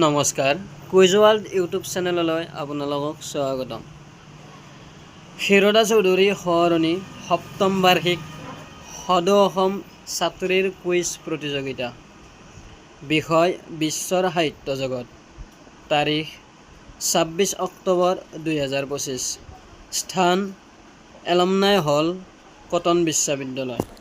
নমস্কাৰ। Quiz world YouTube চেনেললৈ আপোনালোকক স্বাগতম। ক্ষীৰদা চৌধুৰী সোঁৱৰণী সপ্তম বাৰ্ষিক সদৌ অসম ছাত্ৰীৰ কুইজ প্ৰতিযোগিতা। বিষয় বিশ্বৰ সাহিত্য জগত। তাৰিখ, ছাব্বিছ অক্টোবৰ দুহেজাৰ পঁচিছ। স্থান, এলমনাই হল, কটন বিশ্ববিদ্যালয়।